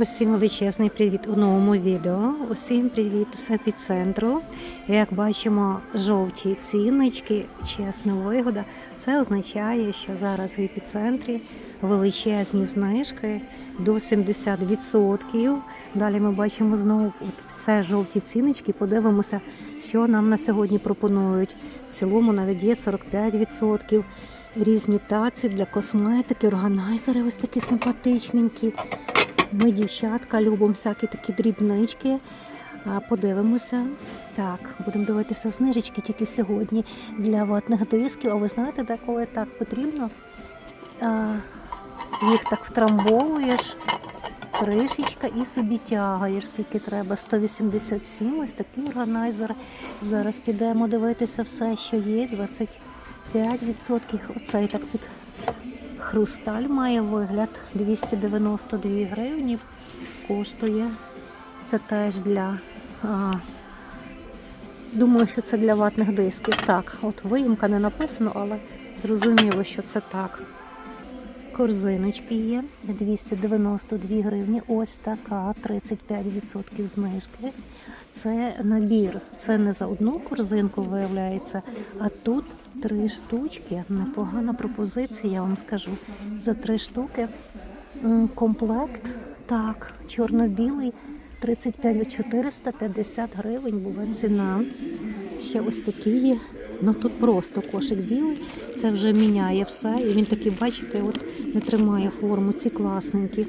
Усім величезний привіт у новому відео. Усім привіт з епіцентру. Як бачимо, жовті ціннички, чесна вигода. Це означає, що зараз в епіцентрі величезні знижки до 70%. Далі ми бачимо знову от все жовті ціннички. Подивимося, що нам на сьогодні пропонують. В цілому навіть є 45%. Різні таці для косметики, органайзери ось такі симпатичненькі. Ми, дівчатка, любимо всякі такі дрібнички. Подивимося. Так, будемо дивитися знижечки тільки сьогодні для ватних дисків. А ви знаєте, деколи так потрібно їх так втрамбовуєш, кришечка і собі тягаєш, скільки треба. 187, ось такий органайзер. Зараз підемо дивитися все, що є. 25%. Оцей так під Хрусталь має вигляд 292 гривні. Коштує. Це теж для. А, думаю, що це для ватних дисків. Так, от виїмка не написано, але зрозуміло, що це так. Корзиночки є 292 гривні. Ось така 35% знижки. Це набір. Це не за одну корзинку виявляється, а тут три штучки. Непогана пропозиція, я вам скажу. За три штуки комплект. Так, чорно-білий 35 450 гривень була ціна. Ще ось такі є. Ну тут просто кошик білий, це вже міняє все. І він такий, бачите, от не тримає форму. Ці класненькі.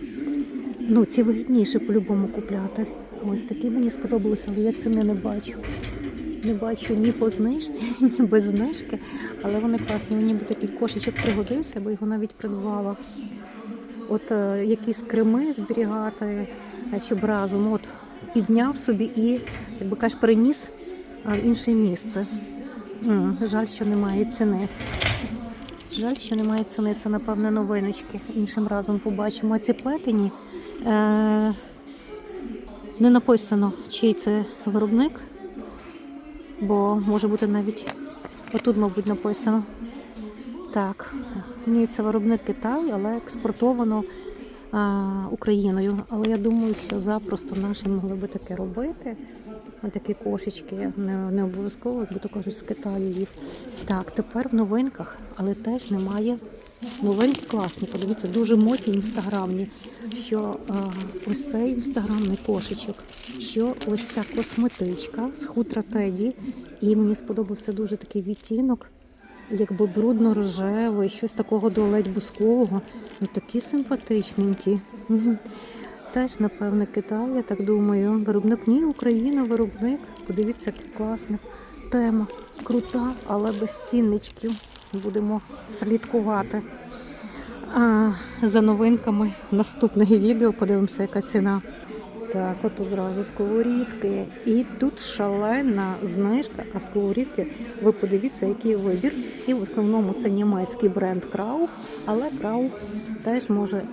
Ну, ці вигідніше по-любому купляти. Ось такі мені сподобалися, але я ціни не бачу. Не бачу ні по знижці, ні без знижки, але вони класні. Мені би такий кошечок пригодився, бо його навіть придбала. От е, якісь креми зберігати, е, щоб разом от, підняв собі і, як би кажеш, переніс е, в інше місце. Жаль, що немає ціни. Жаль, що немає ціни. Це, напевне, новиночки. Іншим разом побачимо. А ці плетені не написано, чий це виробник, бо може бути навіть отут, мабуть, написано. Так, ні, це виробник Китай, але експортовано а, Україною. Але я думаю, що запросто наші могли би таке робити. Ось такі кошечки, не, не обов'язково, би то кажуть, з Китаю їх. Так, тепер в новинках, але теж немає. Новинки класні, подивіться, дуже модні інстаграмні. Що а, ось цей інстаграмний кошечок, що ось ця косметичка з хутра Теді. І мені сподобався дуже такий відтінок якби брудно-рожевий, щось такого до ледь бускового. Ну такі симпатичненькі. Теж, напевне, Китай, я так думаю. Виробник ні, Україна, виробник. Подивіться, яка класна тема. Крута, але без цінничків. Будемо слідкувати. А, за новинками наступних відео подивимося, яка ціна. Так, от зразу сковорідки. І тут шалена знижка, а сковорідки, ви подивіться, який вибір. І в основному це німецький бренд Крауф, але Крауф теж може е,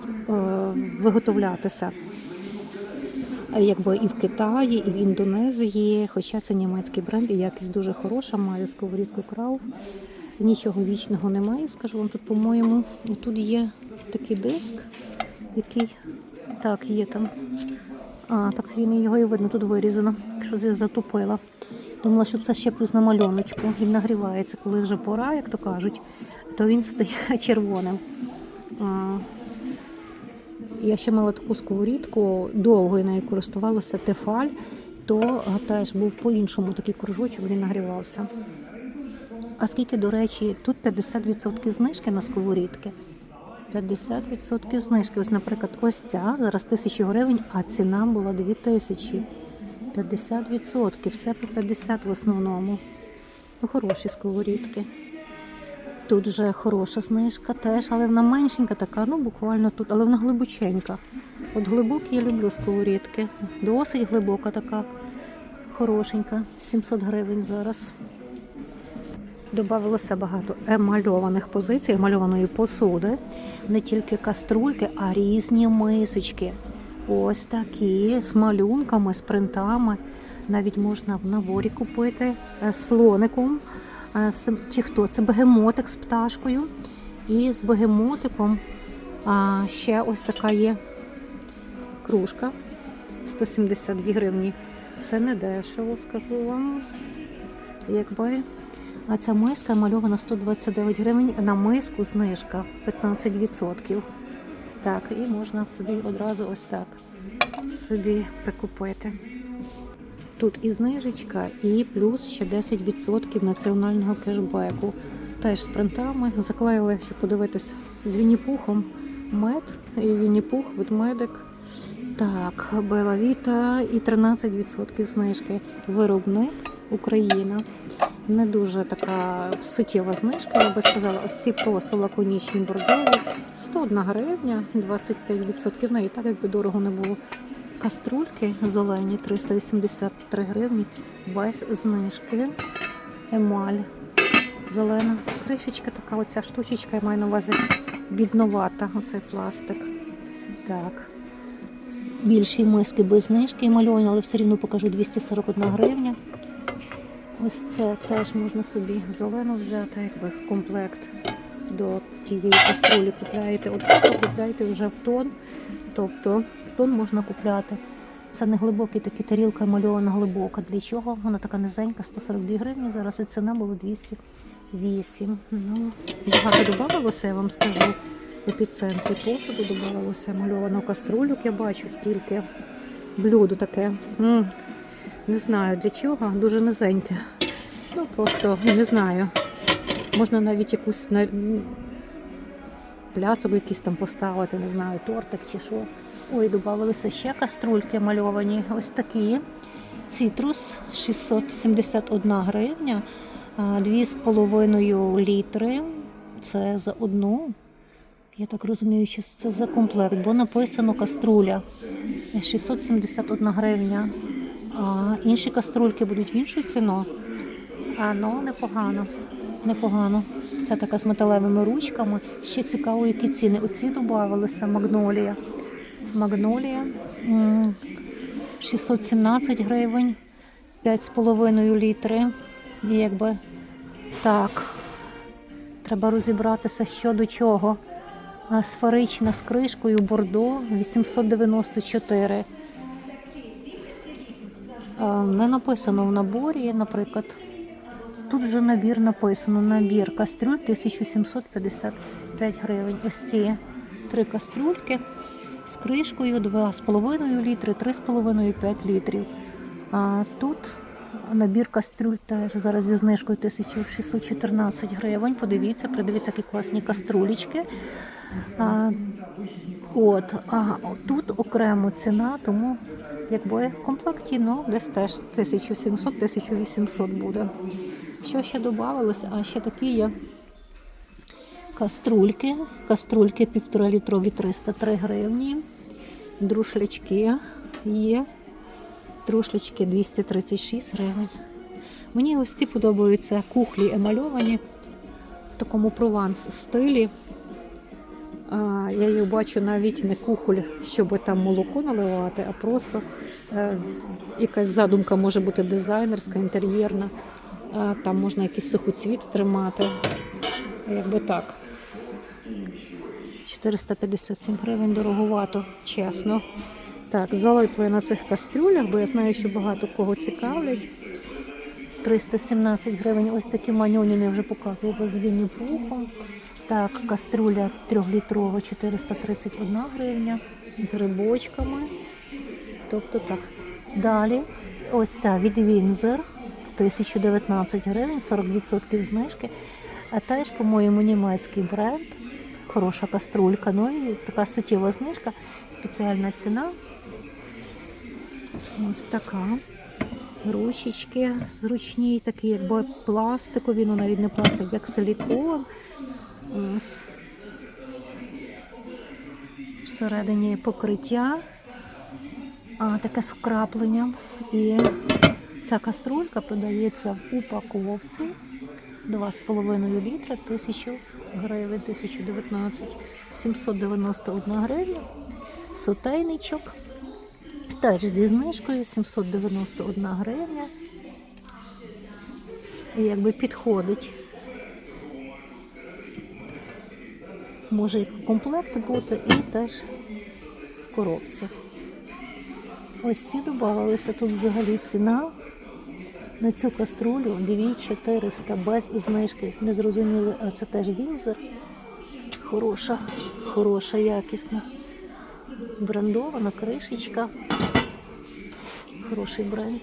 виготовлятися якби і в Китаї, і в Індонезії. Хоча це німецький бренд, і якість дуже хороша. Маю сковорідку Крауф. Нічого вічного немає, скажу вам тут, по-моєму. Тут є такий диск, який так, є там. А, так він його і видно, тут вирізано, якщо я затупила. Думала, що це ще плюс на мальоночку. Він нагрівається, коли вже пора, як то кажуть, то він стає червоним. А, я ще мала таку сковорідку, довго я нею користувалася тефаль, то теж був по-іншому такий кружочок, він нагрівався. А скільки, до речі, тут 50% знижки на сковорідки. 50% знижки. Ось, наприклад, ось ця зараз 1000 гривень, а ціна була 2000. 50%, все по 50 в основному. Ну, хороші сковорідки. Тут вже хороша знижка теж, але вона меншенька така, ну буквально тут, але вона глибоченька. От глибокі я люблю сковорідки. Досить глибока така, хорошенька. 700 гривень зараз. Добавилося багато емальованих позицій, емальованої посуди. Не тільки каструльки, а різні мисочки. Ось такі з малюнками, з принтами. Навіть можна в наборі купити е, слоником. Е, Чи хто? Це бегемотик з пташкою. І з бегемотиком ще ось така є кружка 172 гривні. Це не дешево, скажу вам. Якби. А ця миска мальована 129 гривень. На миску знижка 15%. Так, і можна собі одразу ось так собі прикупити. Тут і знижечка, і плюс ще 10% національного кешбеку. Теж з принтами заклеїли, щоб подивитися з Вінні-Пухом. Мед і Вінні-Пух, ведмедик. Так, Бела Віта і 13% знижки. Виробник Україна. Не дуже така суттєва знижка, я би сказала. Ось ці просто лаконічні бордові. 101 гривня, 25% на і так якби дорого не було. Каструльки зелені 383 гривні без знижки. Емаль. Зелена кришечка, така оця штучечка, я маю на увазі бідновата, оцей пластик. Так. Більші миски без знижки мальовані, але все рівно покажу 241 гривня. Ось це теж можна собі зелену взяти, якби в комплект до тієї каструлі купляєте. От купляєте вже в тон. Тобто в тон можна купляти. Це не глибокі такі тарілка мальована глибока. Для чого? Вона така низенька, 142 гривні. Зараз і ціна була 208. Ну, багато додавалося, я вам скажу. В епіцентрі посуду додавалося мальованого каструлюк. Я бачу, скільки блюдо таке. Не знаю для чого, дуже низеньке. Ну просто не знаю. Можна навіть якусь на- пляцок якийсь там поставити, не знаю, тортик чи що. Ой, додавалися ще каструльки мальовані. Ось такі. Цитрус 671 гривня, 2,5 літри. Це за одну. Я так розумію, що це за комплект, бо написано каструля 671 гривня. А інші каструльки будуть в іншу ціну. А ну, непогано. Непогано. Це така з металевими ручками. Ще цікаво, які ціни. Оці додавалися магнолія. Магнолія 617 гривень, 5,5 літри. І якби так. Треба розібратися, що до чого. Сферична з кришкою бордо 894. А, Не написано в наборі, наприклад. Тут вже набір написано. Набір кастрюль 1755 гривень. Ось ці три кастрюльки з кришкою 2,5 літри, 3,5 5 літрів. А тут набір кастрюль теж зараз зі знижкою 1614 гривень. Подивіться, придивіться, які класні каструлечки. А, от, а тут окремо ціна, тому якби в комплекті ну, десь теж 1700-1800 буде. Що ще додавалося? А ще такі є каструльки. Каструльки 1,5 літрові 303 гривні. Друшлячки є. Друшлячки 236 гривень. Мені ось ці подобаються кухлі емальовані в такому прованс стилі. Я їх бачу навіть не кухоль, щоб там молоко наливати, а просто е, якась задумка може бути дизайнерська, інтер'єрна. Там можна якийсь сухоцвіт тримати. Якби так. 457 гривень дороговато, чесно. Так, залипли на цих кастрюлях, бо я знаю, що багато кого цікавлять. 317 гривень. Ось такі маньоніни вже показували з Вінні Пухом. Так, каструля 3-літрова 431 гривня з рибочками. Тобто так. Далі ось ця від Вінзер 1019 гривень, 40% знижки. А теж, по-моєму, німецький бренд. Хороша каструлька. Ну і така суттєва знижка, спеціальна ціна. Ось така. Ручечки зручні, такі, якби пластикові, ну навіть не пластик, як силікон. Ось. Всередині покриття, а, таке з вкрапленням. І ця каструлька продається в упаковці 2,5 літра, 1000 гривень, 1019, 791 гривня. Сотейничок. Теж зі знижкою 791 гривня. І якби підходить. Може і комплект бути, і теж в коробці. Ось ці додавалися тут взагалі ціна на цю каструлю 2400 без знижки. Не зрозуміли, а це теж вінзер. Хороша, хороша, якісна. Брендована кришечка. Хороший бренд.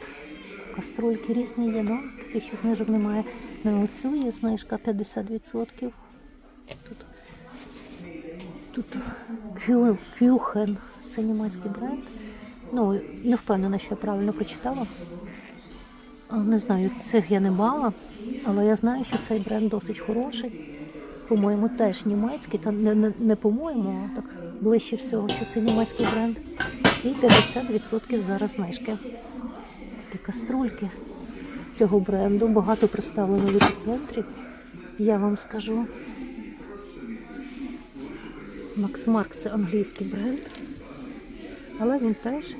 Каструльки різні є, ну, поки що знижок немає. На оцю є знижка 50%. Тут, тут Кюхен, це німецький бренд. Ну, не впевнена, що я правильно прочитала. Не знаю, цих я не мала, але я знаю, що цей бренд досить хороший. По-моєму, теж німецький, та не, не, не по-моєму, а так ближче всього, що це німецький бренд. І 50% зараз знижки. Такі каструльки цього бренду. Багато представлено в епіцентрі. Я вам скажу. Макс Марк це англійський бренд, але він теж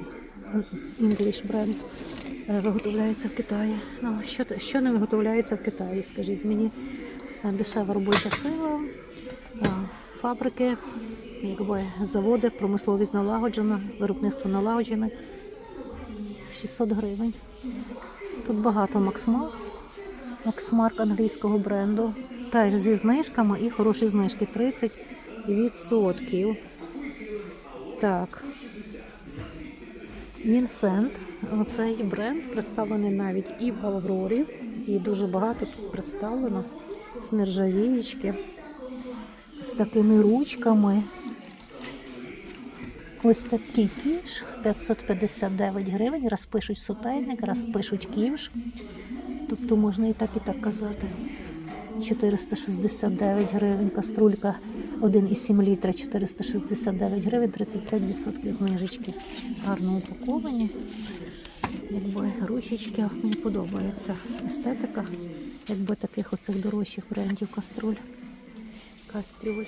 English бренд е, виготовляється в Китаї. Ну, що, що не виготовляється в Китаї, скажіть мені. Е, Дешева робоча сила, е, фабрики, якби заводи, промисловість налагоджена, виробництво налагоджене. 600 гривень. Тут багато Максмарк. Максмарк англійського бренду. Теж зі знижками і хороші знижки 30%. Так. Вінсент. Оцей бренд представлений навіть і в Аврорі, і дуже багато тут представлено з нержавієчки, з такими ручками. Ось такий ківш 559 гривень. Раз пишуть сотейник, раз пишуть ківш. Тобто можна і так, і так казати. 469 гривень. Каструлька 1,7 літра 469 гривень, 35% знижечки. Гарно упаковані. Якби ручечки мені подобається. Естетика, якби таких оцих дорожчих брендів каструль. Кастрюль.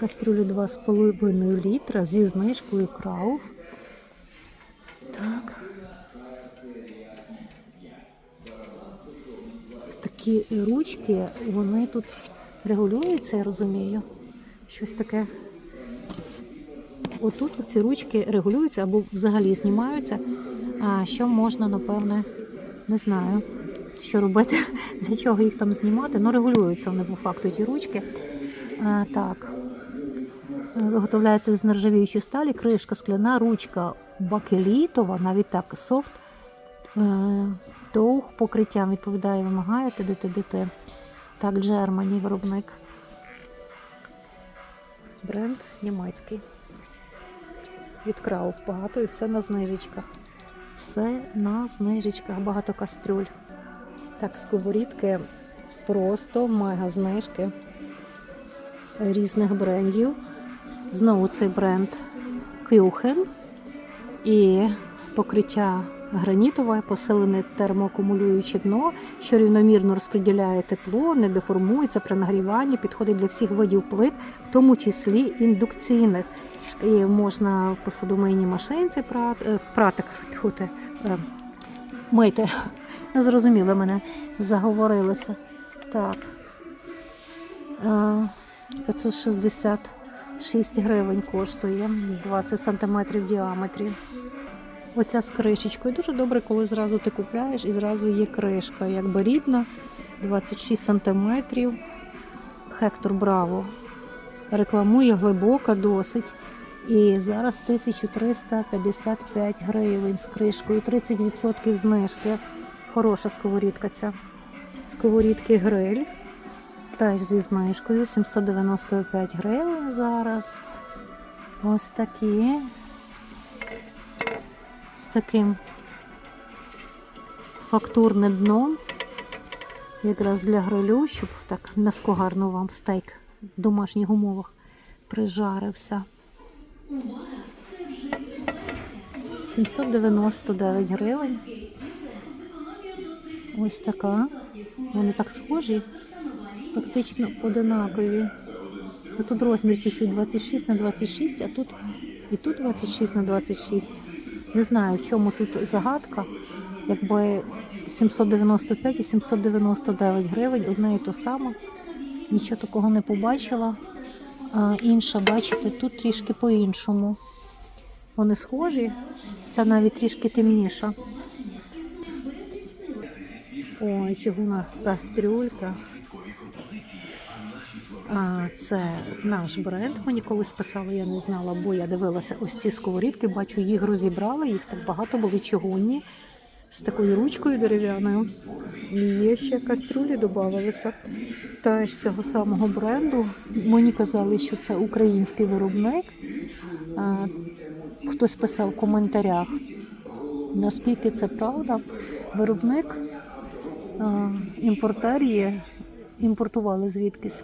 Кастрюлю 2,5 літра зі знижкою крауф. Так. Такі ручки, вони тут регулюються, я розумію. Щось таке. Отут ці ручки регулюються або взагалі знімаються. А що можна, напевне, не знаю, що робити, для чого їх там знімати. Ну, регулюються вони по факту ті ручки. А, так. Е, Виготовляється з нержавіючої сталі, кришка скляна, ручка бакелітова, навіть так, софт, довг покриттям відповідає, вимагає ТДТДТ. Так, Джермані виробник. Бренд німецький. Від Крауф багато і все на знижечках. Все на знижечках, багато кастрюль. Так, сковорідки просто мега знижки різних брендів. Знову цей бренд Кюхен і покриття гранітове, посилене термоакумулююче дно, що рівномірно розподіляє тепло, не деформується при нагріванні, підходить для всіх видів плит, в тому числі індукційних. І можна в посудомийній машинці прати, е, прати тьфу ти, е, мити. Не зрозуміли мене, заговорилися. Так. Е, 566 гривень коштує 20 см в діаметрі. Оця з кришечкою. Дуже добре, коли зразу ти купляєш і зразу є кришка, якби рідна, 26 см. Хектор Браво. Рекламує глибока досить. І зараз 1355 гривень з кришкою, 30% знижки. Хороша сковорідка ця. Сковорідки гриль. Теж зі знижкою 795 гривень зараз. Ось такі. З таким фактурним дном. Якраз для грилю, щоб так м'яско гарно вам стейк в домашніх умовах прижарився. 799 гривень. Ось така. Вони так схожі, практично одинакові. Тут розмір чуть-чуть 26 на 26, а тут і тут 26 на 26. Не знаю, в чому тут загадка. Якби 795 і 799 гривень, одне і то саме. Нічого такого не побачила. А інша, бачите, тут трішки по-іншому. Вони схожі. Ця навіть трішки темніша. Ой, чугуна кастрюлька. Це наш бренд. Мені колись писали, я не знала, бо я дивилася ось ці сковорідки, бачу, їх розібрали, їх так багато були чугунні з такою ручкою дерев'яною. Є ще кастрюлі додавалися. Теж цього самого бренду. Мені казали, що це український виробник. Хтось писав в коментарях, наскільки це правда. Виробник імпортер є, імпортували звідкись.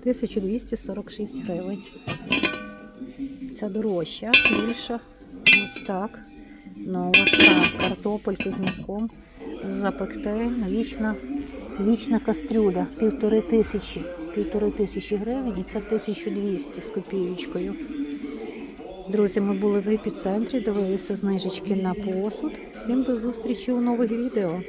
1246 гривень. Ця дорожча, більша. Ось так. Ну, важка картопельку з м'язком запекти. Вічна, вічна кастрюля. Півтори тисячі. Півтори тисячі гривень і це 1200 з копієчкою. Друзі, ми були в епіцентрі, дивилися знижечки на посуд. Всім до зустрічі у нових відео.